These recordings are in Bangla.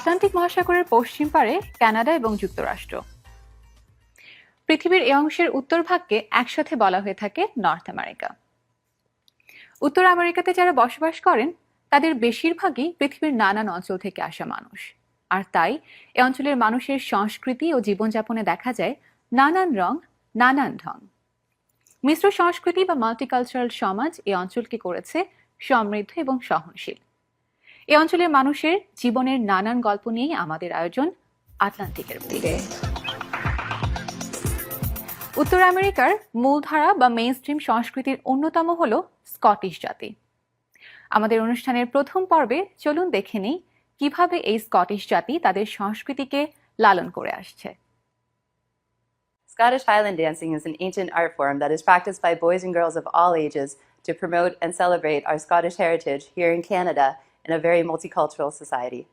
আটলান্টিক মহাসাগরের পশ্চিম পারে কানাডা এবং যুক্তরাষ্ট্র। পৃথিবীর এ অংশের উত্তর ভাগকে একসাথে বলা হয়ে থাকে নর্থ আমেরিকা। উত্তর আমেরিকাতে যারা বসবাস করেন, তাদের বেশিরভাগই পৃথিবীর নানান অঞ্চল থেকে আসা মানুষ। আর তাই এ অঞ্চলের মানুষের সংস্কৃতি ও জীবনযাপনে দেখা যায় নানান রং, নানান ঢং। মিশ্র সংস্কৃতি বা মাল্টিকালচারাল সমাজ এই অঞ্চলকে করেছে সমৃদ্ধ এবং সহনশীল। এই অঞ্চলের মানুষের জীবনের নানান গল্প নিয়েই আমাদের আয়োজন আটলান্টিকের তীরে উত্তর আমেরিকার মূলধারা বা মেইন স্ট্রিম সংস্কৃতির অন্যতম হল স্কটিশ জাতি। আমাদের অনুষ্ঠানের প্রথম পর্বে চলুন দেখে নিই কীভাবে এই স্কটিশ জাতি তাদের সংস্কৃতিকে লালন করে আসছে। Scottish Highland dancing is an ancient art form that is practiced by boys and girls of all ages to promote and celebrate our Scottish heritage here in Canada in a very multicultural society.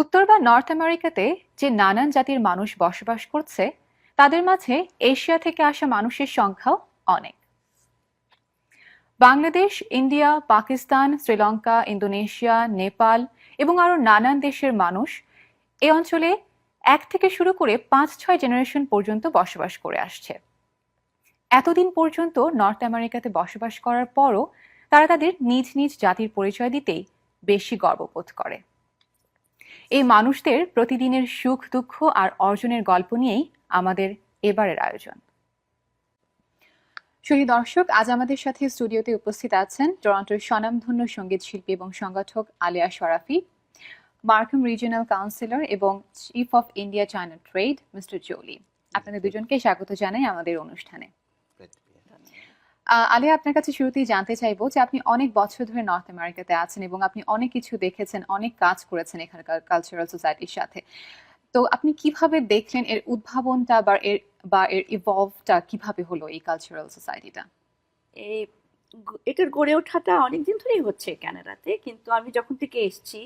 উত্তর বা নর্থ আমেরিকাতে যে নানান জাতির মানুষ বসবাস করছে, তাদের মাঝে এশিয়া থেকে আসা মানুষের সংখ্যাও অনেক। বাংলাদেশ, ইন্ডিয়া, পাকিস্তান, শ্রীলঙ্কা, ইন্দোনেশিয়া, নেপাল এবং আরও নানান দেশের মানুষ এ অঞ্চলে এক থেকে শুরু করে পাঁচ ছয় জেনারেশন পর্যন্ত বসবাস করে আসছে। এতদিন পর্যন্ত নর্থ আমেরিকাতে বসবাস করার পরও তারা তাদের নিজ নিজ জাতির পরিচয় দিতেই বেশি গর্ববোধ করে। এই মানুষদের প্রতিদিনের সুখ, দুঃখ আর অর্জনের গল্প নিয়েই আমাদের এবারের আয়োজন। সুধী দর্শক, আজ আমাদের সাথে স্টুডিওতে উপস্থিত আছেন টরন্টোর স্বনামধন্য সংগীত শিল্পী এবং সংগঠক Alia Sharafi Markham regional councillor এবং chief of India China trade mister Jolly. আপনাদের দুজনকে স্বাগত জানাই আমাদের অনুষ্ঠানে। আলিয়া, আপনার কাছে শুরুতেই জানতে চাইব যে আপনি অনেক বছর ধরে নর্থ আমেরিকাতে আছেন এবং আপনি অনেক কিছু দেখেছেন, অনেক কাজ করেছেন এখানকার কালচারাল সোসাইটির সাথে। তো আপনি কীভাবে দেখলেন এর উদ্ভাবনটা বা এর বা এর ইভলভটা কীভাবে হলো এই কালচারাল সোসাইটিটা এই এটার গড়ে ওঠাটা অনেকদিন ধরেই হচ্ছে কানাডাতে কিন্তু আমি যখন থেকে এসেছি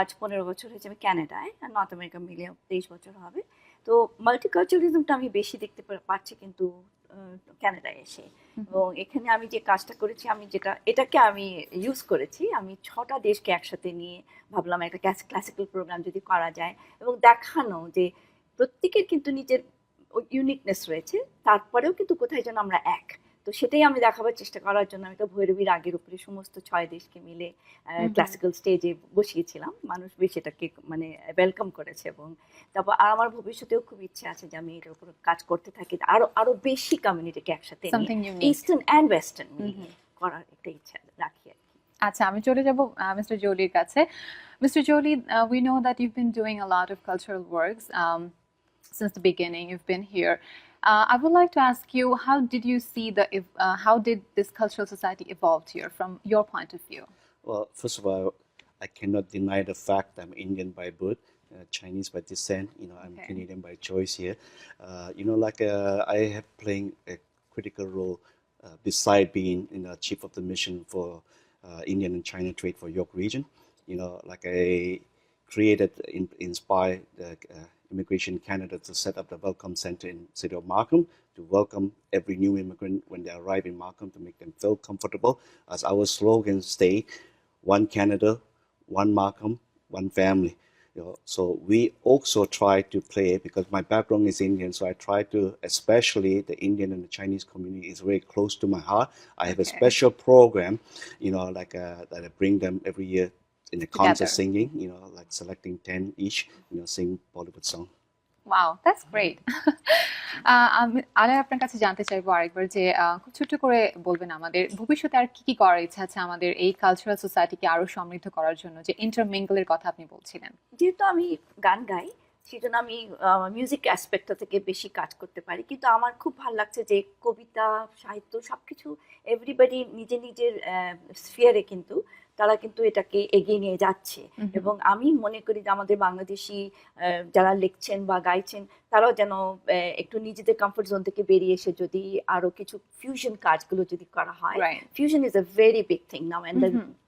আজ পনেরো বছর হয়েছে আমি কানাডায় আর নর্থ আমেরিকা মিলে তেইশ বছর হবে। তো মাল্টিকালচারালিজমটা আমি বেশি দেখতে পাচ্ছি কিন্তু আহ, কানাডায় এসে এবং এখানে আমি যে কাজটা করেছি আমি যেটা এটাকে আমি ইউজ করেছি। আমি ছটা দেশকে একসাথে নিয়ে ভাবলাম একটা ক্লাসিক্যাল প্রোগ্রাম যদি করা যায় এবং দেখানো যে প্রত্যেকের কিন্তু নিজের ইউনিকনেস রয়েছে তারপরেও কিন্তু কোথায় যেন আমরা এক। তো সেটাই আমি দেখাবার চেষ্টা করার জন্য আমি তো ভৈরবীর আগের উপরে সমস্ত ছয় দেশকে মিলে। ক্লাসিক্যাল স্টেজে বসিয়েছিলাম। মানুষ বেশ এটাকে মানে ওয়েলকাম করেছে এবং তারপর আর আমার ভবিষ্যতেও খুব ইচ্ছে আছে যে আমি এটার উপর কাজ করতে থাকি। আরও আরও বেশি কমিউনিটিকে একসাথে ইস্টার্ন অ্যান্ড ওয়েস্টার্ন। করার একটা ইচ্ছা রাখি আর কি। আচ্ছা আমি চলে যাব মিস্টার জোলির কাছে। Mister Jolly we know that you've been doing a lot of cultural works since the beginning you've been here. Uh, i would like to ask you how did you see the uh, how did this cultural society evolve here from your point of view Well, first of all, I cannot deny the fact I'm Indian by birth, uh, Chinese by descent. You know, I'm Okay. Canadian by choice here. Uh, you know, like uh, I have playing a critical role uh, beside being you know, chief of the mission for uh, Indian and China trade for York region. You know, like I created, in, inspired the uh, Immigration Canada to set up the Welcome Center in city of Markham to welcome every new immigrant when they arrive in Markham to make them feel comfortable. As our slogan stay, one Canada, one Markham, one family. You know, so we also try to play because my background is Indian, so I try to, especially the Indian and the Chinese community is very close to my heart. I have a special program, you know, like uh, that I bring them every year in the concert Together. singing, you know, like selecting ten each, you know, sing Bollywood song. Wow that's great আমি আলে আপনার কাছে জানতে চাইব আরেকবার যে আহ, খুব ছোট্ট করে বলবেন আমাদের ভবিষ্যতে আর কি কি করার ইচ্ছা আছে আমাদের এই কালচারাল সোসাইটিকে আরও সমৃদ্ধ করার জন্য যে ইন্টারমিঙ্গলের কথা আপনি বলছিলেন যেহেতু আমি গান গাই সেজন্য আমি মিউজিক অ্যাসপেক্টটা থেকে বেশি কাজ করতে পারি কিন্তু আমার খুব ভালো লাগছে যে কবিতা সাহিত্য সবকিছু এভরিবাডি নিজে নিজের স্ফিয়ারে কিন্তু তারা কিন্তু এটাকে এগিয়ে নিয়ে যাচ্ছে। এবং আমি মনে করি যে আমাদের বাংলাদেশি আহ, যারা লিখছেন বা গাইছেন তারাও যেন একটু নিজেদের কমফোর্ট জোন থেকে বেরিয়ে এসে যদি আরও কিছু ফিউশন কাজগুলো যদি করা হয় fusion is a very big thing now and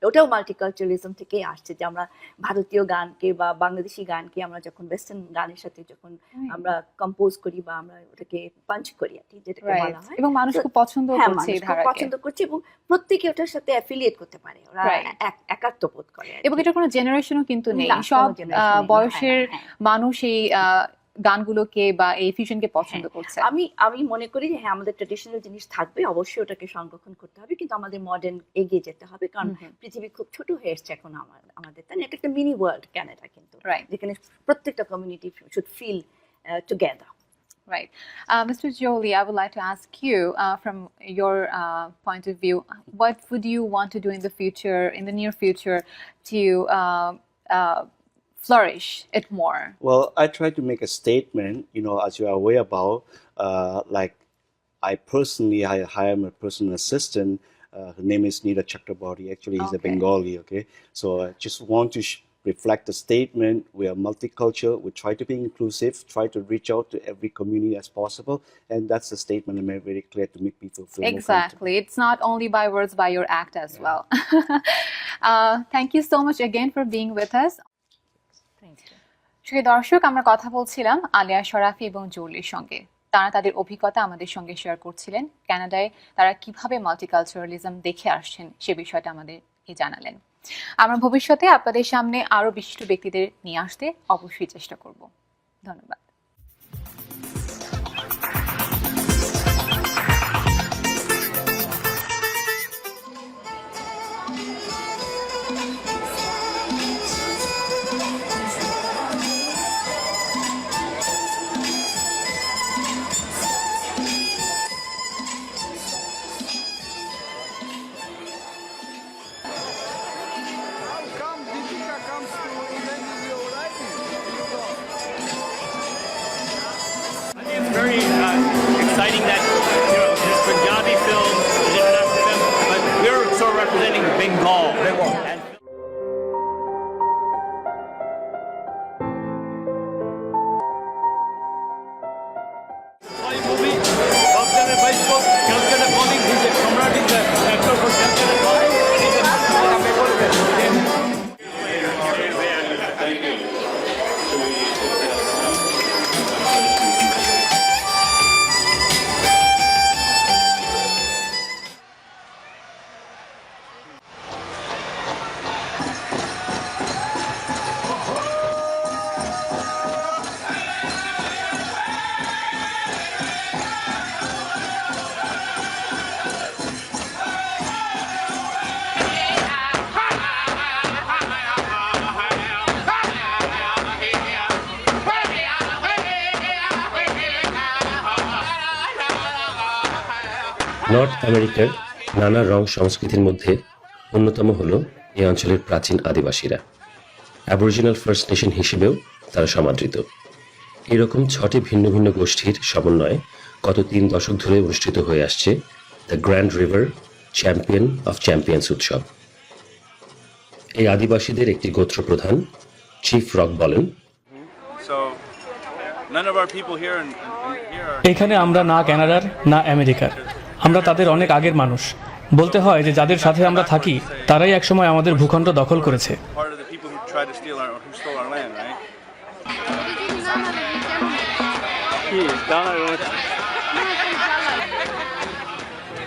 ওটাও মাল্টিকালচারালিজম থেকেই আসছে যে আমরা ভারতীয় গানকে বা বাংলাদেশি গানকে আমরা যখন ওয়েস্টার্ন গানের সাথে যখন আমরা কম্পোজ করি বা আমরা ওটাকে পাঞ্চ করি আর কি যেটাকে বলা হয়। এবং মানুষ খুব পছন্দ হ্যাঁ করছে পছন্দ করছে এবং প্রত্যেকে ওটার সাথে অ্যাফিলিয়েট করতে পারে ওরা এক- একাত্ম বোধ করে এবং এটা কোনো জেনারেশনও কিন্তু নেই। সব নেই। বয়সের হ্যাঁ, হ্যাঁ। মানুষ এই গানগুলোকে বা এই ফিউশনকে পছন্দ করছে আমি আমি মনে করি যে হ্যাঁ আমাদের ট্রেডিশনাল জিনিস থাকবে অবশ্যই ওটাকে সংরক্ষণ করতে হবে কিন্তু আমাদের মডার্ন এগিয়ে যেতে হবে কারণ। পৃথিবী খুব ছোট হয়ে এসছে এখন আমার আমাদের তাই এটা একটা মিনি ওয়ার্ল্ড ক্যানাডা কিন্তু Right. যেখানে প্রত্যেকটা community should feel together Right. Uh, Mr. Jolie, I would like to ask you, uh, from your uh, point of view, what would you want to do in the future, in the near future, to uh, uh, flourish it more? Well, I try to make a statement, you know, as you are aware about, uh, like I personally I hire my personal assistant. Uh, her name is Nita Chakraborty. Actually, he's a Bengali. Okay, so I just want to sh- reflect the statement. We are multicultural. We try to be inclusive. Try to reach out to every community as possible, and that's the statement I made very clear to make people feel. Exactly. It's not only by words, by your act as well. uh, thank you so much again for being with us. প্রিয় দর্শক, আমরা কথা বলছিলাম আলিয়া শরাফি এবং জোলির সঙ্গে। তারা তাদের অভিজ্ঞতা আমাদের সঙ্গে শেয়ার করছিলেন। কানাডায় তারা কীভাবে মাল্টিকালচারালিজম দেখে আসছেন সে বিষয়টা আমাদেরকে জানালেন। আমরা ভবিষ্যতে আপনাদের সামনে আরও বিশিষ্ট ব্যক্তিদের নিয়ে আসতে অবশ্যই চেষ্টা করব। ধন্যবাদ। আমেরিকার নানা রং সংস্কৃতির মধ্যে অন্যতম হল এই অঞ্চলের প্রাচীন আদিবাসীরা। অ্যাবরিজিনাল ফার্স্ট নেশন হিসেবেও তারা সমাদৃত। এরকম ছটি ভিন্ন ভিন্ন গোষ্ঠীর সমন্বয়ে গত তিন দশক ধরে অনুষ্ঠিত হয়ে আসছে the Grand River Champion of Champions উৎসব। এই আদিবাসীদের একটি গোত্র প্রধান চিফ রক বলেন। So none of our people here in, in, here are এখানে আমরা না কানাডার না আমেরিকার। আমরা তাদের অনেক আগের মানুষ। বলতে হয় যে যাদের সাথে আমরা থাকি তারাই একসময় আমাদের ভূখণ্ড দখল করেছে?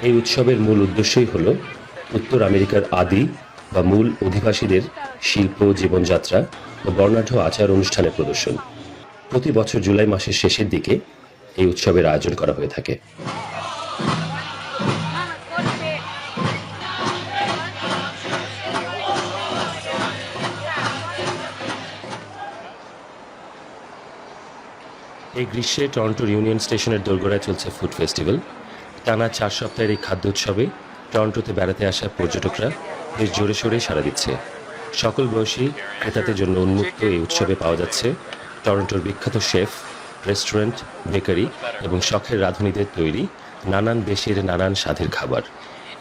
এই উৎসবের মূল উদ্দেশ্যই হল উত্তর আমেরিকার আদি বা মূল অধিবাসীদের শিল্প জীবনযাত্রা ও বর্ণাঢ্য আচার অনুষ্ঠানের প্রদর্শন। প্রতি বছর জুলাই মাসের শেষের দিকে এই উৎসবের আয়োজন করা হয়ে থাকে। এই গ্রীষ্মে টরন্টোর ইউনিয়ন স্টেশনের দোরগোড়ায় চলছে ফুড ফেস্টিভ্যাল। টানা চার সপ্তাহের এই খাদ্য উৎসবে টরন্টোতে বেড়াতে আসা পর্যটকরা বেশ জোরে সোরে সাড়া দিচ্ছে। সকল বয়সী ক্রেতাদের জন্য উন্মুক্ত এই উৎসবে পাওয়া যাচ্ছে টরন্টোর বিখ্যাত শেফ, রেস্টুরেন্ট, বেকারি এবং শখের রাঁধুনিদের তৈরি নানান দেশের নানান স্বাদের খাবার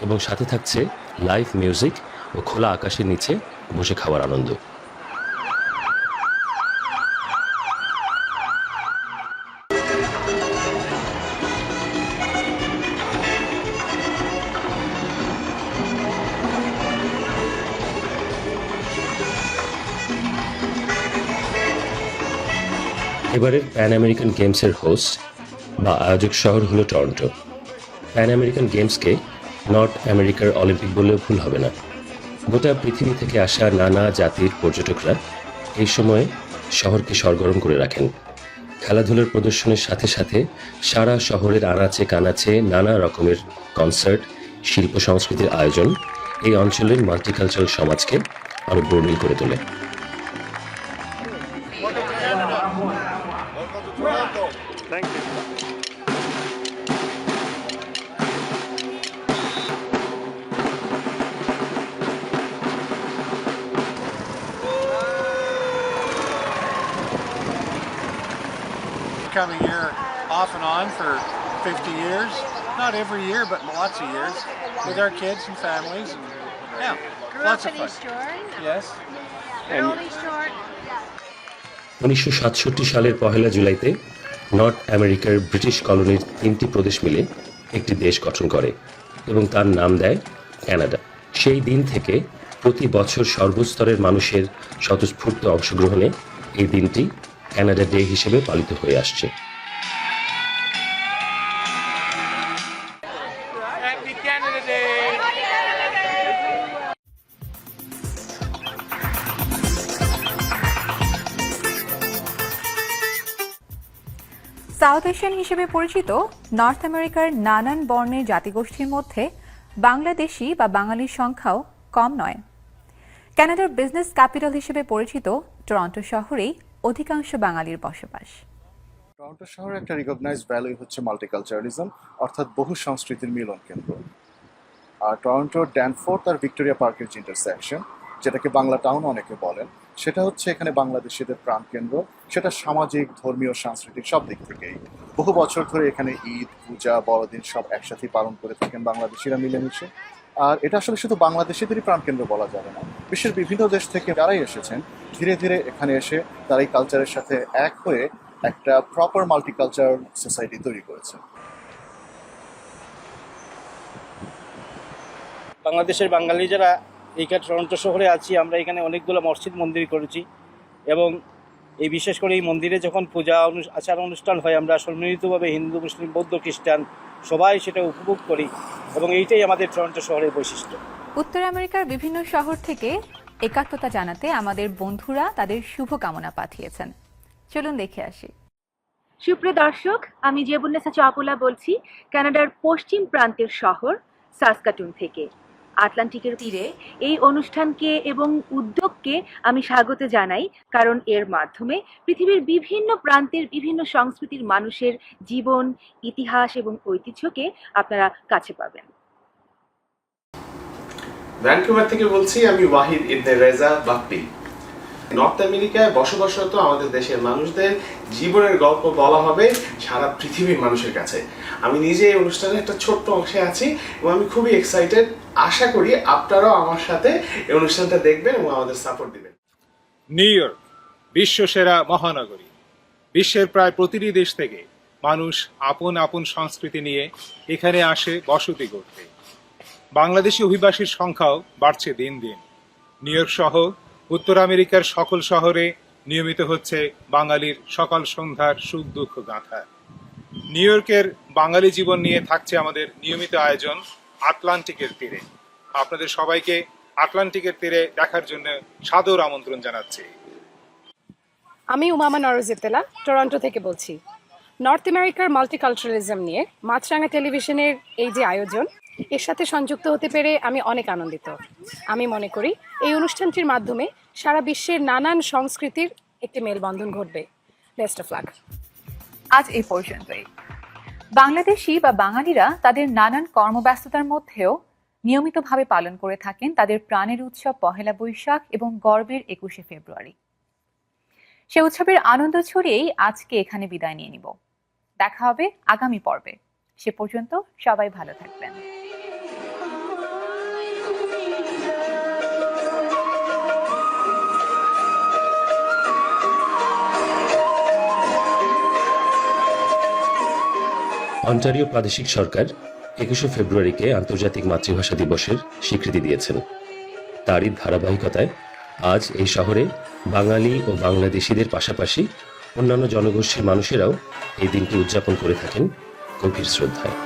এবং সাথে থাকছে লাইভ মিউজিক ও খোলা আকাশের নিচে বসে খাওয়ার আনন্দ। এবারের প্যান আমেরিকান গেমসের হোস্ট বা আয়োজক শহর হলো টরন্টো প্যান আমেরিকান গেমসকে নর্থ আমেরিকার অলিম্পিক বললেও ভুল হবে না। গোটা পৃথিবী থেকে আসা নানা জাতির পর্যটকরা এই সময়ে শহরকে সরগরম করে রাখেন। খেলাধুলার প্রদর্শনের সাথে সাথে সারা শহরের আনাচে কানাচে নানা রকমের কনসার্ট শিল্প সংস্কৃতির আয়োজন এই অঞ্চলের মাল্টিকালচারাল সমাজকে আরও বর্ণিল করে তোলে। Coming here off and on for 50 years. Not every year, but lots of years with our kids and families. And, yeah, lots of fun. Yes. উনিশশো সাতষট্টি সালের পহেলা জুলাইতে নর্থ আমেরিকার ব্রিটিশ কলোনির তিনটি প্রদেশ মিলে একটি দেশ গঠন করে এবং তার নাম দেয় ক্যানাডা সেই দিন থেকে প্রতি বছর সর্বস্তরের মানুষের স্বতঃস্ফূর্ত অংশগ্রহণে এই দিনটি ক্যানাডা ডে হিসেবে পালিত হয়ে আসছে। সাউথ হিসেবে পরিচিত নর্থ আমেরিকার নানান বর্ণের জাতিগোষ্ঠীর মধ্যে বাংলাদেশি বা বাঙালির সংখ্যাও কম নয়। কানাডার বিজনেস ক্যাপিটাল হিসেবে পরিচিত টরন্টো শহরেই অধিকাংশ বাঙালির বসবাস। টরন্টো শহরে একটা রিকগনাইজ ভ্যালু হচ্ছে মাল্টিকালচারালিজম অর্থাৎ বহু সংস্কৃতির মিলন কেন্দ্র। আর টরন্টোর ড্যানফোর্থ আর ভিক্টোরিয়া পার্কের যে ইন্টারসেকশন যেটাকে বাংলা টাউন অনেকে বলেন সেটা হচ্ছে এখানে বাংলাদেশিদের প্রাণকেন্দ্র। সেটা সামাজিক, ধর্মীয়, সাংস্কৃতিক সব দিক থেকেই। বহু বছর ধরে এখানে ঈদ, পূজা, বড়দিন সব একসাথে পালন করে থাকেন বাংলাদেশিরা মিলেমিশে। আর এটা আসলে শুধু বাংলাদেশিদেরই প্রাণকেন্দ্র বলা যাবে না। বিশ্বের বিভিন্ন দেশ থেকে যারাই এসেছেন, ধীরে ধীরে এখানে এসে তারা এই কালচারের সাথে এক হয়ে একটা প্রপার মাল্টিকালচার সোসাইটি তৈরি করেছে। বাংলাদেশের বাঙালি যারা এইখানে টরন্টো শহরে আছি আমরা এখানে অনেকগুলো মসজিদ মন্দির করেছি এবং এই বিশেষ করে এই মন্দিরে যখন পূজা অনু- আচার অনুষ্ঠান হয় আমরা সম্মিলিতভাবে হিন্দু মুসলিম বৌদ্ধ খ্রিস্টান সবাই সেটা উপভোগ করি এবং এইটাই আমাদের টরন্টো শহরের বৈশিষ্ট্য। উত্তর আমেরিকার বিভিন্ন শহর থেকে একাত্মতা জানাতে আমাদের বন্ধুরা তাদের শুভকামনা পাঠিয়েছেন। চলুন দেখে আসি। সুপ্রিয় দর্শক আমি জেবুন্নেসা চাপুলা বলছি কানাডার পশ্চিম প্রান্তের শহর সাসকাটুন থেকে। আটলান্টিকের তীরে এই অনুষ্ঠানকে এবং উদ্যোগকে আমি স্বাগত জানাই, কারণ এর মাধ্যমে পৃথিবীর বিভিন্ন প্রান্তের বিভিন্ন সংস্কৃতির মানুষের জীবন, ইতিহাস এবং ঐতিহ্যকে আপনারা কাছে পাবেন। ভ্যানকুভার থেকে বলছি, আমি ওয়াহিদ ইবনে রেজা বাপ্পি। নর্থ আমেরিকায় বসবাসরত আমাদের দেশের মানুষদের জীবনের গল্প বলা হবে সারা পৃথিবীর মানুষের কাছে। আমি নিজে এই অনুষ্ঠানের একটা ছোট্ট অংশে আছি এবং আমি খুবই এক্সাইটেড আশা করি আপনারাও আমার সাথে এই অনুষ্ঠানটা দেখবেন এবং আমাদের সাপোর্ট দিবেন। নিউ ইয়র্ক, বিশ্বসেরা মহানগরী। বিশ্বের প্রায় প্রতিটি দেশ থেকে মানুষ আপন আপন সংস্কৃতি নিয়ে এখানে আসে বসতি করতে বাংলাদেশি অভিবাসীর সংখ্যাও বাড়ছে দিন দিন। নিউ ইয়র্ক সহ উত্তর আমেরিকার সকল শহরে নিয়মিত হচ্ছে বাঙালির সকাল সন্ধ্যার সুখ দুঃখ গাঁথা। নিউ ইয়র্কের বাঙালি জীবন নিয়ে থাকছে আমাদের নিয়মিত আয়োজন আটলান্টিকের তীরে। আপনাদের সবাইকে আটলান্টিকের তীরে দেখার জন্য সাদর আমন্ত্রণ জানাচ্ছি। আমি উমামা নরজিতেলা টরন্টো থেকে বলছি। নর্থ আমেরিকার মাল্টিকালচারালিজম নিয়ে মাছরাঙা টেলিভিশনের এই যে আয়োজন, এর সাথে সংযুক্ত হতে পেরে আমি অনেক আনন্দিত। আমি মনে করি এই অনুষ্ঠানটির মাধ্যমে সারা বিশ্বের নানান সংস্কৃতির একটি মেলবন্ধন ঘটবে। বেস্ট অফ লাক আজ এই পর্যন্তই। বাংলাদেশি বা বাঙালিরা তাদের নানান কর্মব্যস্ততার মধ্যেও নিয়মিতভাবে পালন করে থাকেন তাদের প্রাণের উৎসব পহেলা বৈশাখ এবং গর্বের একুশে ফেব্রুয়ারি। সে উৎসবের আনন্দ ছড়িয়েই আজকে এখানে বিদায় নিয়ে নিব। দেখা হবে আগামী পর্বে। সে পর্যন্ত সবাই ভালো থাকবেন। অন্টারিও প্রাদেশিক সরকার একুশে ফেব্রুয়ারিকে আন্তর্জাতিক মাতৃভাষা দিবসের স্বীকৃতি দিয়েছেন। তারই ধারাবাহিকতায় আজ এই শহরে বাঙালি ও বাংলাদেশিদের পাশাপাশি অন্যান্য জনগোষ্ঠীর মানুষেরাও এই দিনটি উদযাপন করে থাকেন গভীর শ্রদ্ধায়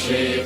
Yeah.